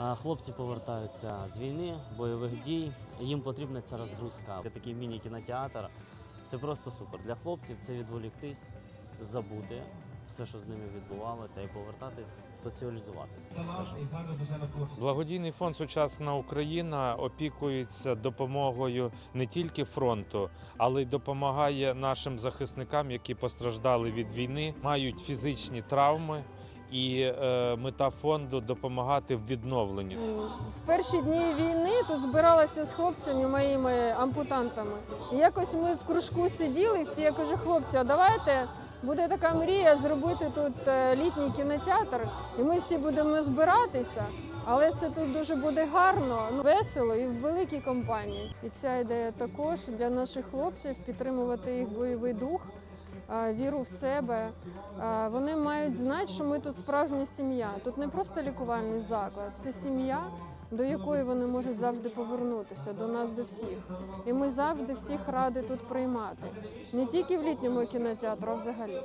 Хлопці повертаються з війни, бойових дій. Їм потрібна ця розгрузка. Такий міні-кінотеатр. Це просто супер. Для хлопців це відволіктись, забути все, що з ними відбувалося, і повертатись, соціалізуватись. Благодійний фонд Сучасна Україна опікується допомогою не тільки фронту, але й допомагає нашим захисникам, які постраждали від війни, мають фізичні травми. І е, мета фонду допомагати в відновленні. В перші дні війни тут збиралася з хлопцями моїми ампутантами. І якось ми в кружку сиділи, всі я кажу, хлопці, а давайте буде така мрія зробити тут е, літній кінотеатр, і ми всі будемо збиратися. Але це тут дуже буде гарно, весело і в великій компанії. І ця ідея також для наших хлопців підтримувати їх бойовий дух, віру в себе. Е, Вони мають знати, що ми тут справжня сім'я. Тут не просто лікувальний заклад, це сім'я, до якої вони можуть завжди повернутися, до нас, до всіх. І ми завжди всіх раді тут приймати. Не тільки в літньому кінотеатру, а взагалі.